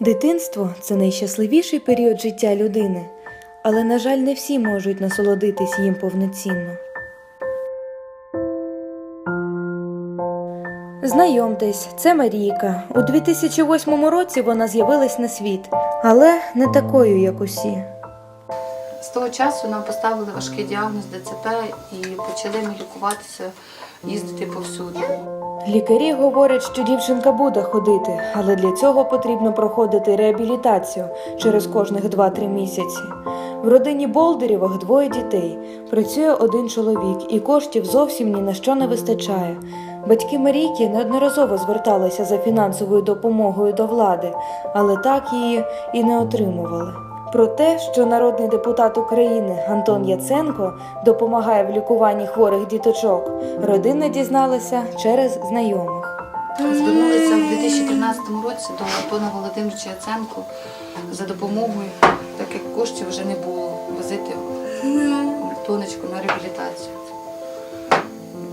Дитинство це найщасливіший період життя людини, але, на жаль, не всі можуть насолодитись їм повноцінно. Знайомтесь, це Марійка. У 2008 році вона з'явилась на світ, але не такою, як усі. З того часу нам поставили важкий діагноз ДЦП і почали ми лікуватися, їздити повсюди. Лікарі говорять, що дівчинка буде ходити, але для цього потрібно проходити реабілітацію через кожних 2-3 місяці. В родині Болдерівих двоє дітей. Працює один чоловік, і коштів зовсім ні на що не вистачає. Батьки Марійки неодноразово зверталися за фінансовою допомогою до влади, але так її і не отримували. Про те, що народний депутат України Антон Яценко допомагає в лікуванні хворих діточок, родина дізналася через знайомих. Звернулися в 2013 році до Антона Володимировича Яценко за допомогою, так як коштів вже не було возити донечку на реабілітацію.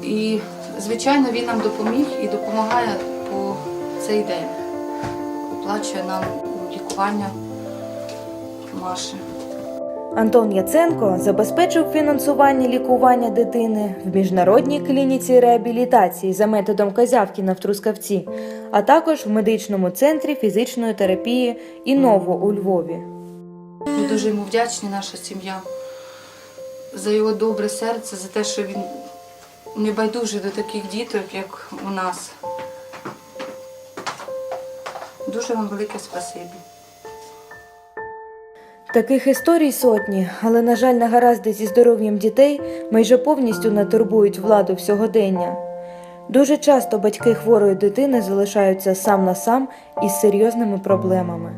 І, звичайно, він нам допоміг і допомагає по цей день. Оплачує нам лікування Маші. Антон Яценко забезпечив фінансування лікування дитини в міжнародній клініці реабілітації за методом Козявкіна в Трускавці, а також в медичному центрі фізичної терапії Іново у Львові. Ми дуже йому вдячні, наша сім'я, за його добре серце, за те, що він не байдужий до таких діток, як у нас. Дуже вам велике спасибі. Таких історій сотні, але, на жаль, негаразди зі здоров'ям дітей майже повністю не турбують владу всьогодення. Дуже часто батьки хворої дитини залишаються сам на сам із серйозними проблемами.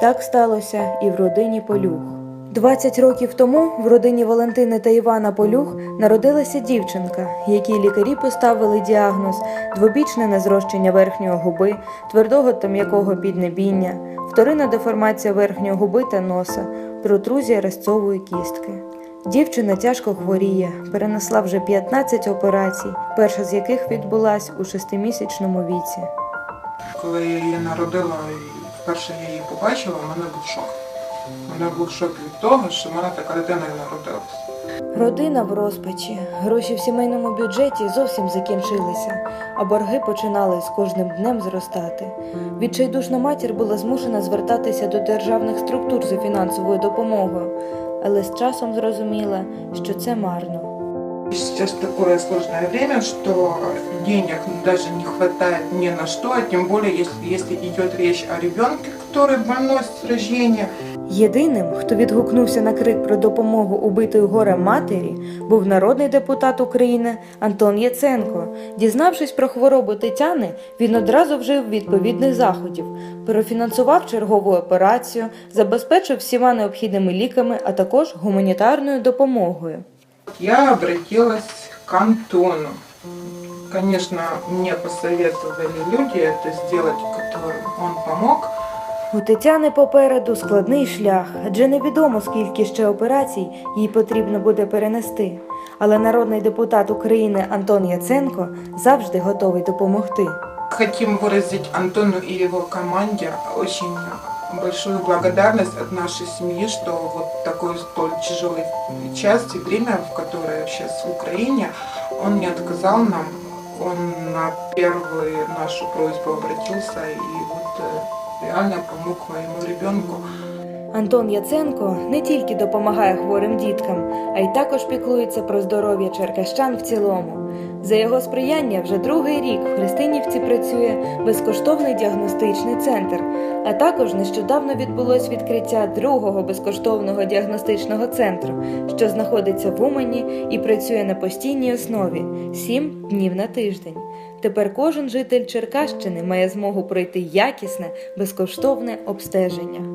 Так сталося і в родині Полюх. 20 років тому в родині Валентини та Івана Полюх народилася дівчинка, якій лікарі поставили діагноз двобічне незрощення верхньої губи, твердого та м'якого піднебіння, вторинна деформація верхньої губи та носа, протрузія резцової кістки. Дівчина тяжко хворіє, перенесла вже 15 операцій, перша з яких відбулась у шестимісячному віці. Коли я її народила і вперше я її побачила, у мене був шок. Мене був шок від того, що в мене така дитина і. Родина в розпачі, гроші в сімейному бюджеті зовсім закінчилися, а борги починали з кожним днем зростати. Відчайдушна матір була змушена звертатися до державних структур за фінансовою допомогою, але з часом зрозуміла, що це марно. Сейчас такое сложное время, что денег даже не хватает ни на что, а тем более, если, если идет речь о ребенке, который больной с рождения. Єдиним, хто відгукнувся на крик про допомогу убитої горем матері, був народний депутат України Антон Яценко. Дізнавшись про хворобу Тетяни, він одразу вжив відповідних заходів, профінансував чергову операцію, забезпечив всіма необхідними ліками, а також гуманітарною допомогою. Я обратилась к Антону. Конечно, мне посоветовали люди это сделать, которым он помог. У Тетяни попереду складний шлях, адже невідомо скільки ще операцій їй потрібно буде перенести. Але народний депутат України Антон Яценко завжди готовий допомогти. Хотим выразить Антону и его команде очень большую благодарность от нашей семьи, что вот такой столь тяжелый час и время, в которое сейчас в Украине, он не отказал нам, он на первую нашу просьбу обратился и вот э, реально помог моему ребенку. Антон Яценко не тільки допомагає хворим діткам, а й також піклується про здоров'я черкащан в цілому. За його сприяння вже другий рік в Христинівці працює безкоштовний діагностичний центр, а також нещодавно відбулось відкриття другого безкоштовного діагностичного центру, що знаходиться в Умані і працює на постійній основі 7 днів на тиждень. Тепер кожен житель Черкащини має змогу пройти якісне безкоштовне обстеження.